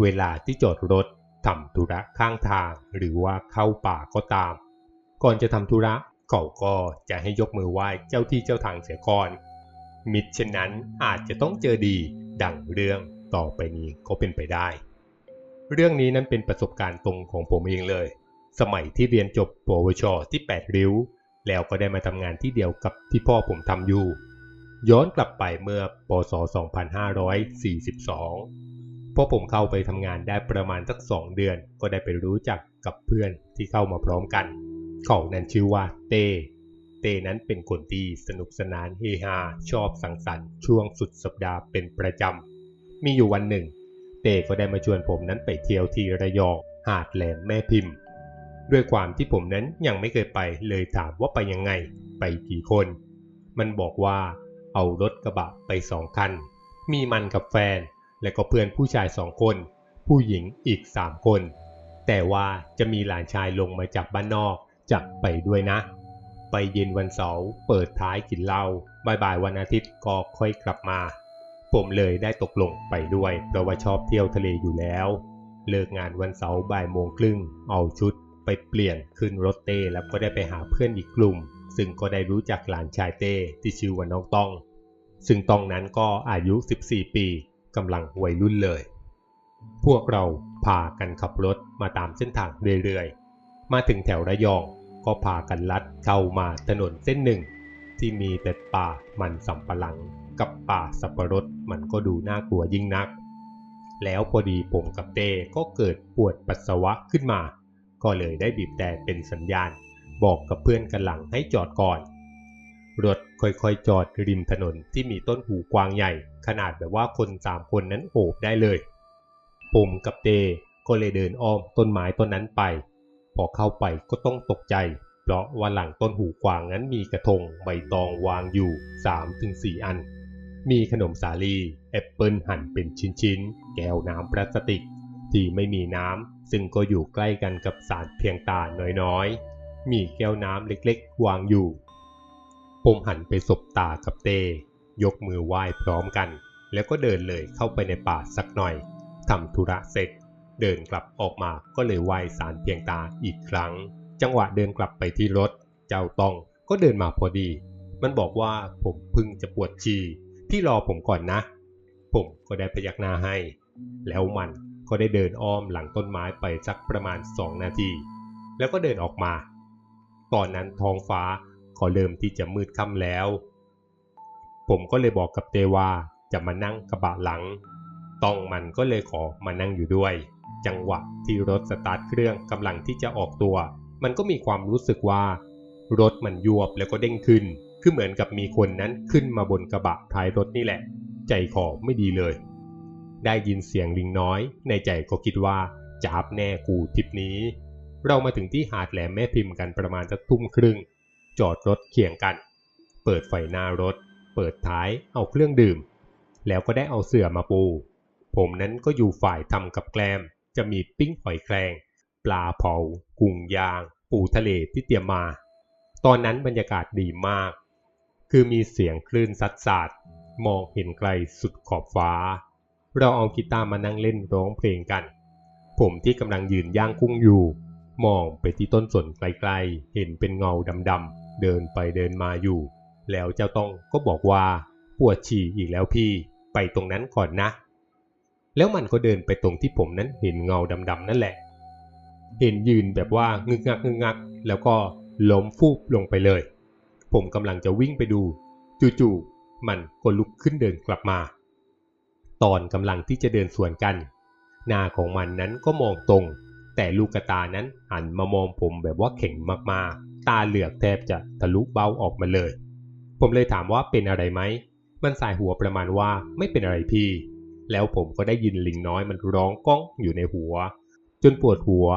เวลาที่จอดรถทำธุระข้างทางหรือว่าเข้าป่าก็ตาม ก่อนจะทำธุระเขาก็จะให้ยกมือไหว้เจ้าที่เจ้าทางเสียก่อน มิดเช่นนั้นอาจจะต้องเจอดีดังเรื่องต่อไปนี้ก็เป็นไปได้ เรื่องนี้นั้นเป็นประสบการณ์ตรงของผมเองเลย สมัยที่เรียนจบปวช ที่ 8 ริ้ว แล้วก็ได้มาทำงานที่เดียวกับที่พ่อผมทำอยู่ ย้อนกลับไปเมื่อปศ 2542 พอผมเข้าไปทำงานได้ประมาณสักสองเดือน ก็ได้ไปรู้จักกับเพื่อนที่เข้ามาพร้อมกัน เขานั้นชื่อว่าเต้เต้นั้นเป็นคนที่สนุกสนานเฮฮาชอบสังสรรค์ช่วงสุดสัปดาห์เป็นประจำ มีอยู่วันหนึ่ง เต้ก็ได้มาชวนผมนั้นไปเที่ยวที่ระยองหาดแหลมแม่พิมพ์ ด้วยความที่ผมนั้นยังไม่เคยไปเลยถามว่าไปยังไง ไปกี่คน มันบอกว่าเอารถกระบะไปสองคัน มีมันกับแฟน และก็เพื่อนผู้ชายสองคน ผู้หญิงอีกสามคน แต่ว่าจะมีหลานชายลงมาจากบ้านนอกจะไปด้วยนะ ไปเย็นวันเสาร์เปิดท้ายกินเหล้าบ่ายๆวันอาทิตย์ก็ค่อยกลับมา ผมเลยได้ตกลงไปด้วย เพราะว่าชอบเที่ยวทะเลอยู่แล้ว เลิกงานวันเสาร์บ่ายโมงครึ่งเอาชุดไปเปลี่ยนขึ้นรถเต้แล้วก็ได้ไปหาเพื่อนอีกกลุ่ม ซึ่งก็ได้รู้จักหลานชายเต้ที่ชื่อว่าน้องต้อง ซึ่งตองนั้นก็อายุ 14 ปี กำลังวัยรุ่นเลย พวกเราพากันขับรถมาตามเส้นทางเรื่อยๆ มาถึงแถวระยองก็พากันลัดเข้ามาถนนเส้นหนึ่ง ที่มีแต่ป่ามันสำปะหลังกับป่าสับปะรดมันก็ดูน่ากลัวยิ่งนัก แล้วพอดีผมกับเต้ก็เกิดปวดปัสสาวะขึ้นมา ก็เลยได้บีบแต่เป็นสัญญาณ บอกกับเพื่อนกันหลังให้จอดก่อน รถค่อยๆ จอดริมถนนที่มีต้นหูกวางใหญ่ ขนาดแบบว่าคนสามคนนั้นโอบได้เลยผมกับเตก็เลยเดินอ้อมต้นไม้ต้นนั้นไป พอเข้าไปก็ต้องตกใจ เพราะว่าหลังต้นหูกวางนั้นมีกระทงใบตองวางอยู่ 3-4 อัน มีขนมสาลีแอปเปิลหั่นเป็นชิ้นๆ แก้วน้ำพลาสติก ที่ไม่มีน้ำซึ่งก็อยู่ใกล้กันกับสารเพียงตาน้อยๆ มีแก้วน้ำเล็กๆ วางอยู่ ผมหันไปสบตากับเต้ ยกมือไหว้พร้อมกัน แล้วก็เดินเลยเข้าไปในป่าสักหน่อยทำธุระเสร็จ เดินกลับออกมาก็เลยไหว้สารเพียงตาอีกครั้ง จังหวะเดินกลับไปที่รถ เจ้าตองก็เดินมาพอดี มันบอกว่าผมพึ่งจะปวดฉี่ที่รอผมก่อนนะ ผมก็ได้พยักหน้าให้ แล้วมันก็ได้เดินอ้อมหลังต้นไม้ไปสักประมาณ 2 นาที แล้วก็เดินออกมา ตอนนั้นท้องฟ้า ก็เริ่มที่จะมืดค่ำแล้ว ผมก็เลยบอกกับเตว่าจะมานั่งกระบะหลัง ต้องมันก็เลยขอมานั่งอยู่ด้วย จังหวะที่รถสตาร์ทเครื่องกำลังที่จะออกตัว มันก็มีความรู้สึกว่า รถมันยวบแล้วก็เด้งขึ้น คือเหมือนกับมีคนนั้นขึ้นมาบนกระบะท้ายรถนี่แหละ ใจคอไม่ดีเลย ได้ยินเสียงลิงน้อย ในใจก็คิดว่าจาบแน่กูทริปนี้ เรามาถึงที่หาดแหลมแม่พิมพ์กันประมาณสักทุ่มครึ่ง จอดรถเคียงกัน เปิดไฟหน้ารถ เปิดท้ายเอาเครื่องดื่ม แล้วก็ได้เอาเสื่อมาปู ผมนั้นก็อยู่ฝ่ายทำกับแกล้มจะมีปิ้งหอยแครงปลาเผากุ้งย่าง ปูทะเลที่เตรียมมา ตอนนั้นบรรยากาศดีมาก คือมีเสียงคลื่นซัดสาดมองเห็นไกลสุดขอบฟ้า เราเอากีตาร์มานั่งเล่นร้องเพลงกัน ผมที่กำลังยืนย่างกุ้งอยู่ มองไปที่ต้นสนไกลๆ เห็นเป็นเงาดำๆ เดินไปเดินมาอยู่ แล้วเจ้าต้องก็บอกว่าปวดฉี่อีกแล้วพี่ไปตรงนั้นก่อนนะ แล้วมันก็เดินไปตรงที่ผมนั้นเห็นเงาดำๆนั่นแหละ เห็นยืนแบบว่างึกงักงึกงัก แล้วก็ล้มฟูบลงไปเลย ผมกำลังจะวิ่งไปดู จู่ๆมันก็ลุกขึ้นเดินกลับมา ตอนกำลังที่จะเดินสวนกัน หน้าของมันนั้นก็มองตรง แต่ลูกตานั้นหันมามองผมแบบว่าเข่งมากๆ ตาเหลือกแทบจะทะลุเบ้าออกมาเลย ผมเลยถามว่าเป็นอะไรไหม มันสายหัวประมาณว่าไม่เป็นอะไรพี่ แล้วผมก็ได้ยินลิงน้อยมันร้องก้องอยู่ในหัว จนปวดหัว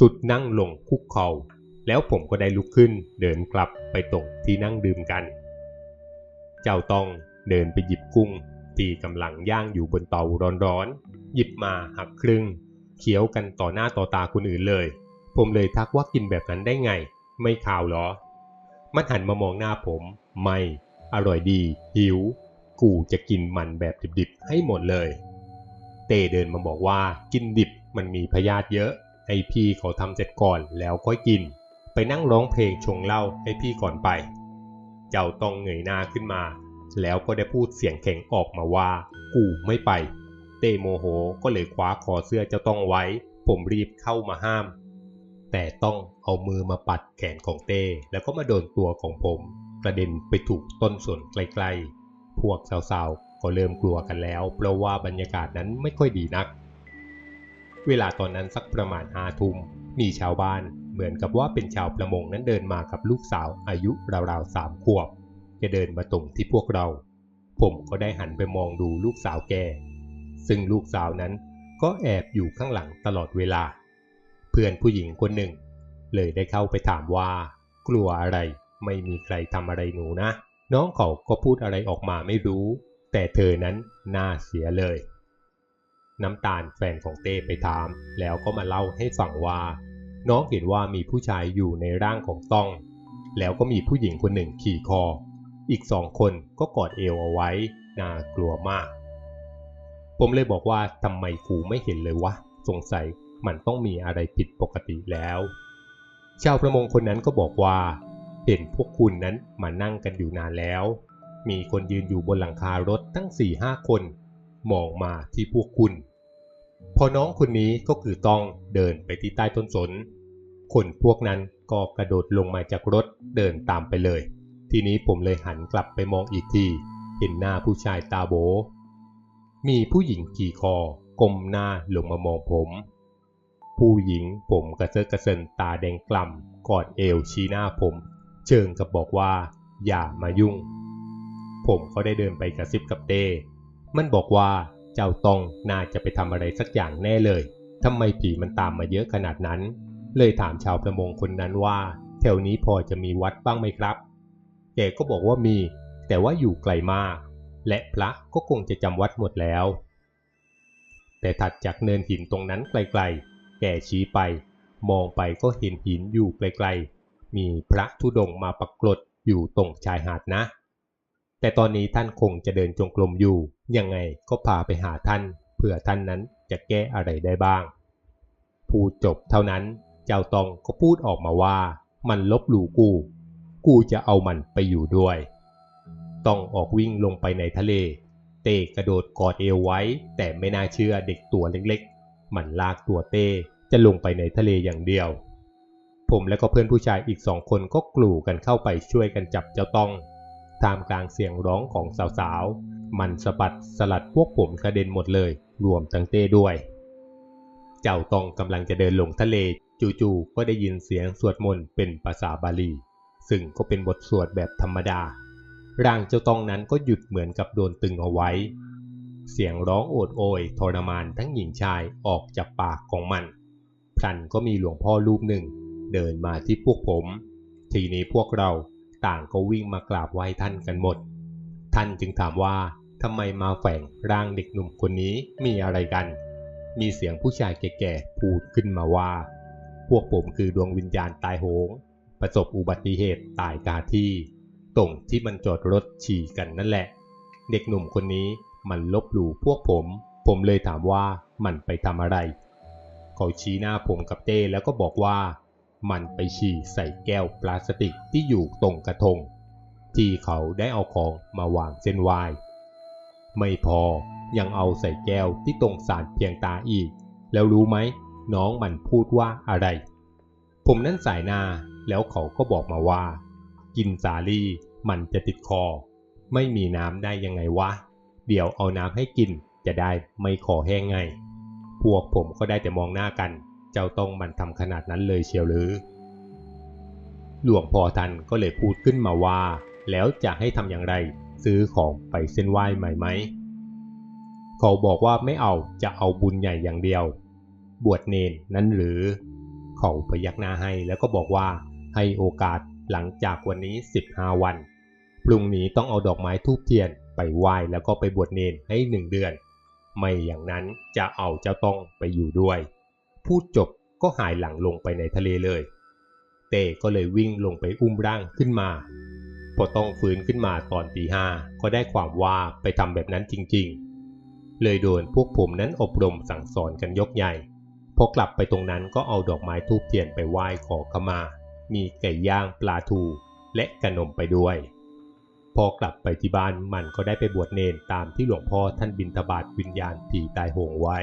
สุดนั่งลงคุกเขา่า แล้วผมก็ได้ลุกขึ้นเดินกลับไปตรงที่นั่งดื่มกัน เจ้าต้องเดินไปหยิบกุ้งที่กำลังย่างอยู่บนเตาร้อนๆ หยิบมาหักครึ่งเคี้ยวกันต่อหน้าต่อตาคนอื่นเลย ผมเลยทักว่ากินแบบนั้นได้ไง ไม่ข่าวหรอ มันหันมามองหน้าผม ไม่ อร่อยดี หิว กูจะกินมันแบบดิบๆ ให้หมดเลย เต้เดินมาบอกว่ากินดิบมันมีพยาธิเยอะ ให้พี่เขาทำเสร็จก่อนแล้วค่อยกิน ไปนั่งร้องเพลงชงเหล้าให้พี่ก่อนไป เจ้าต้องเงยหน้าขึ้นมา แล้วก็ได้พูดเสียงแข็งออกมาว่า กูไม่ไป เต้โมโหก็เลยคว้าคอเสื้อเจ้าต้องไว้ ผมรีบเข้ามาห้าม แต่ต้องเอามือมาปัดแขนของเต้ แล้วก็มาโดนตัวของผม กระเด็นไปถูกต้นส่วนใกลๆ พวกสาวๆ ก็เริ่มกลัวกันแล้ว เพราะว่าบรรยากาศนั้นไม่ค่อยดีนัก เวลาตอนนั้นสักประมาณห้าทุ่มมีชาวบ้านเหมือนกับว่าเป็นชาวประมงนั้นเดินมากับลูกสาวอายุราวๆสามขวบจะเดินมาตรงที่พวกเรา ผมก็ได้หันไปมองดูลูกสาวแกซึ่งลูกสาวนั้นก็แอบอยู่ข้างหลังตลอดเวลา เพื่อนผู้หญิงคนหนึ่ง เลยได้เข้าไปถามว่า กลัวอะไรไม่มีใครทำอะไรหนูนะ น้องเขาก็พูดอะไรออกมาไม่รู้ แต่เธอนั้นน่าเสียเลย น้ำตาลแฟนของเต้ไปถาม แล้วก็มาเล่าให้ฟังว่า น้องเห็นว่ามีผู้ชายอยู่ในร่างของต้อง แล้วก็มีผู้หญิงคนหนึ่งขี่คอ อีกสองคนก็กอดเอวเอาไว้ น่ากลัวมาก ผมเลยบอกว่าทำไมกูไม่เห็นเลยวะ สงสัย มันต้องมีอะไรผิดปกติแล้ว ชาวประมงคนนั้นก็บอกว่าเห็นพวกคุณนั้นมานั่งกันอยู่นานแล้ว มีคนยืนอยู่บนหลังคารถตั้งสี่ห้าคนมองมาที่พวกคุณ พอน้องคนนี้ก็คือต้องเดินไปที่ใต้ต้นสน คนพวกนั้นก็กระโดดลงมาจากรถเดินตามไปเลย ทีนี้ผมเลยหันกลับไปมองอีกที เห็นหน้าผู้ชายตาโบ มีผู้หญิงขี่คอก้มหน้าลงมามองผม ผู้หญิงผมกระเซาะกระเซินตาแดงกล่ำกอดเอวชี้หน้าผม เชิงกับบอกว่า อย่ามายุ่ง ผมก็ได้เดินไปกระซิบกับเต้ มันบอกว่าเจ้าตองน่าจะไปทำอะไรสักอย่างแน่เลยทำไมผีมันตามมาเยอะขนาดนั้น เลยถามชาวประมงคนนั้นว่า แถวนี้พอจะมีวัดบ้างไหมครับ แกก็บอกว่ามี แต่ว่าอยู่ไกลมาก และพระก็คงจะจำวัดหมดแล้ว แต่ถัดจากเนินหินตรงนั้นไกลๆ กชี้ไป มองไปก็เห็นหินอยู่ไกลๆ มีพระธุดงค์มาปรากฏอยู่ตรงชายหาดนะ แต่ตอนนี้ท่านคงจะเดินจงกรมอยู่ ยังไงก็พาไปหาท่านเพื่อท่านนั้นจะแก้อะไรได้บ้าง พูดจบเท่านั้น เจ้าตองก็พูดออกมาว่ามันลบหลู่กู กูจะเอามันไปอยู่ด้วย ต้องออกวิ่งลงไปในทะเล เต้กระโดดกอดเอวไว้ แต่ไม่น่าเชื่อเด็กตัวเล็กๆ มันลากตัวเต้ จะลงไปในทะเลอย่างเดียว ผมและก็เพื่อนผู้ชายอีกสองคนก็กลูกันเข้าไปช่วยกันจับเจ้าต้องท่ามกลางเสียงร้องของสาวๆ มันสะบัดสลัดพวกผมกระเด็นหมดเลย รวมทั้งเต้ด้วย เจ้าตองกำลังจะเดินลงทะเลจู่ๆก็ได้ยินเสียงสวดมนต์เป็นภาษาบาลี ซึ่งก็เป็นบทสวดแบบธรรมดา ร่างเจ้าตองนั้นก็หยุดเหมือนกับโดนตึงเอาไว้ เสียงร้องโอดโอยทรมานทั้งหญิงชายออกจากปากของมัน พลันก็มีหลวงพ่อรูปหนึ่ง เดินมาที่พวกผม ทีนี้พวกเราต่างก็วิ่งมากราบไหว้ท่านกันหมด ท่านจึงถามว่าทำไมมาแฝงร่างเด็กหนุ่มคนนี้มีอะไรกัน มีเสียงผู้ชายแก่ๆพูดขึ้นมาว่า พวกผมคือดวงวิญญาณตายโหง ประสบอุบัติเหตุตายคาที่ตรงที่มันจอดรถฉี่กันนั่นแหละ เด็กหนุ่มคนนี้มันลบหลู่พวกผม ผมเลยถามว่ามันไปทำอะไร เขาชี้หน้าผมกับเต้แล้วก็บอกว่า มันไปฉี่ใส่แก้วพลาสติกที่อยู่ตรงกระทง ที่เขาได้เอาของมาวางเส้นไหว้ไม่พอยังเอาใส่แก้วที่ตรงสารเพียงตาอีก แล้วรู้ไหมน้องมันพูดว่าอะไร ผมนั่นสายหน้าแล้วเขาก็บอกมาว่า กินสาลี่มันจะติดคอ ไม่มีน้ำได้ยังไงวะ เดี๋ยวเอาน้ำให้กินจะได้ไม่คอแห้งไง พวกผมก็ได้แต่มองหน้ากัน เจ้าต้องมันทำขนาดนั้นเลยเชียวหรือ หลวงพ่อท่านก็เลยพูดขึ้นมาว่า แล้วจะให้ทำอย่างไร ซื้อของไปเส้นไหว้ใหม่ไหม เขาบอกว่าไม่เอาจะเอาบุญใหญ่อย่างเดียว บวชเนนนั้นหรือ เขาพยักหน้าให้แล้วก็บอกว่าให้โอกาสหลังจากวันนี้ 15 วัน พรุ่งนี้ต้องเอาดอกไม้ทูบเทียนไปไหว้แล้วก็ไปบวชเนนให้หนึ่งเดือน ไม่อย่างนั้นจะเอาเจ้าต้องไปอยู่ด้วย พูดจบก็หายหลังลงไปในทะเลเลย เต้ก็เลยวิ่งลงไปอุ้มร่างขึ้นมา พอต้องฟื้นขึ้นมาตอนตีห้าก็ได้ความว่าไปทำแบบนั้นจริงๆ เลยโดนพวกผมนั้นอบรมสั่งสอนกันยกใหญ่ พอกลับไปตรงนั้นก็เอาดอกไม้ทูบเทียนไปไหว้ขอขมา มีไก่ย่างปลาทูและขนมไปด้วย พอกลับไปที่บ้านมันก็ได้ไปบวชเนนตามที่หลวงพ่อท่านบินทบาทวิญญาณผีตายโหงไว้